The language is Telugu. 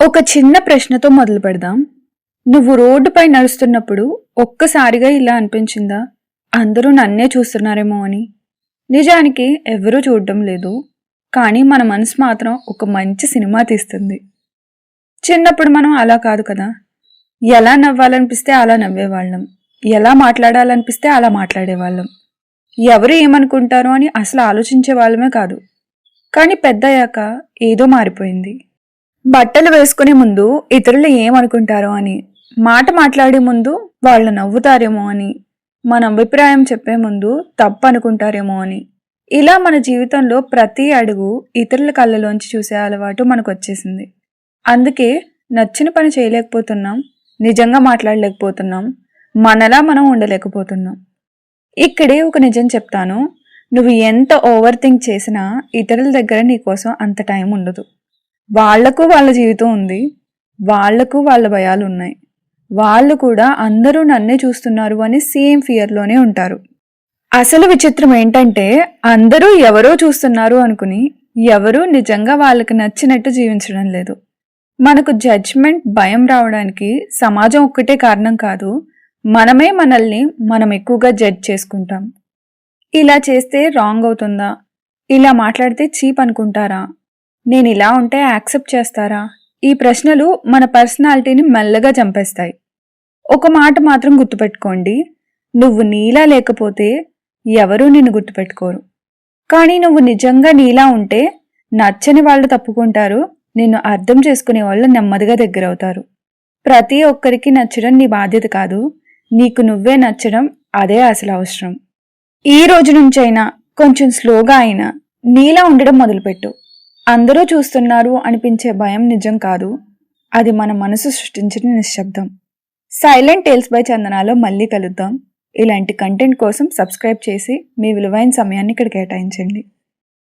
ఒక చిన్న ప్రశ్నతో మొదలు పెడదాం. నువ్వు రోడ్డుపై నడుస్తున్నప్పుడు ఒక్కసారిగా ఇలా అనిపించిందా? అందరూ నన్నే చూస్తున్నారేమో అని. నిజానికి ఎవరూ చూడడం లేదు. కానీ మన మనసు మాత్రం ఒక మంచి సినిమా తీస్తుంది. చిన్నప్పుడు మనం అలా కాదు కదా. ఎలా నవ్వాలనిపిస్తే అలా నవ్వేవాళ్ళం. ఎలా మాట్లాడాలనిపిస్తే అలా మాట్లాడేవాళ్ళం. ఎవరు ఏమనుకుంటారో అని అసలు ఆలోచించే వాళ్ళమే కాదు. కానీ పెద్దయ్యాక ఏదో మారిపోయింది. బట్టలు వేసుకునే ముందు ఇతరులు ఏమనుకుంటారో అని మాట మాట్లాడే ముందు వాళ్ళు నవ్వుతారేమో అని మన అభిప్రాయం చెప్పే ముందు తప్పు అనుకుంటారేమో అని. ఇలా మన జీవితంలో ప్రతి అడుగు ఇతరుల కళ్ళలోంచి చూసే అలవాటు మనకు వచ్చేసింది అందుకే నచ్చిన పని చేయలేకపోతున్నాం నిజంగా మాట్లాడలేకపోతున్నాం మనలా మనం ఉండలేకపోతున్నాం. ఇక్కడే ఒక నిజం చెప్తాను నువ్వు ఎంత ఓవర్ థింక్ చేసినా ఇతరుల దగ్గర నీకోసం అంత టైం ఉండదు. వాళ్ళకు వాళ్ళ జీవితం ఉంది. వాళ్ళకు వాళ్ళ భయాలు ఉన్నాయి. వాళ్ళు కూడా అందరూ నన్నే చూస్తున్నారు అని సేమ్ ఫియర్లోనే ఉంటారు. అసలు విచిత్రం ఏంటంటే అందరూ ఎవరో చూస్తున్నారు అనుకుని ఎవరూ నిజంగా వాళ్ళకి నచ్చినట్టు జీవించడం లేదు. మనకు జడ్జ్మెంట్ భయం రావడానికి సమాజం ఒక్కటే కారణం కాదు మనమే మనల్ని మనం ఎక్కువగా జడ్జ్ చేసుకుంటాం. ఇలా చేస్తే రాంగ్ అవుతుందా? ఇలా మాట్లాడితే చీప్ అనుకుంటారా? నేను ఇలా ఉంటే యాక్సెప్ట్ చేస్తారా? ఈ ప్రశ్నలు మన పర్సనాలిటీని మెల్లగా చంపేస్తాయి. ఒక మాట మాత్రం గుర్తుపెట్టుకోండి. నువ్వు నీలా లేకపోతే ఎవరూ నిన్ను గుర్తుపెట్టుకోరు. కానీ నువ్వు నిజంగా నీలా ఉంటే నచ్చని వాళ్ళు తప్పుకుంటారు. నిన్ను అర్థం చేసుకునే వాళ్ళు నెమ్మదిగా దగ్గరవుతారు. ప్రతి ఒక్కరికి నచ్చడం నీ బాధ్యత కాదు. నీకు నువ్వే నచ్చడం అదే అసలు అవసరం. ఈ రోజు నుంచైనా కొంచెం స్లోగా అయినా నీలా ఉండడం మొదలుపెట్టు. అందరూ చూస్తున్నారు అనిపించే భయం నిజం కాదు. అది మన మనసు సృష్టించిన నిశ్శబ్దం. సైలెంట్ టేల్స్ బై చందనాలో మళ్ళీ కలుద్దాం. ఇలాంటి కంటెంట్ కోసం సబ్స్క్రైబ్ చేసి మీ విలువైన సమయాన్ని ఇక్కడ కేటాయించండి.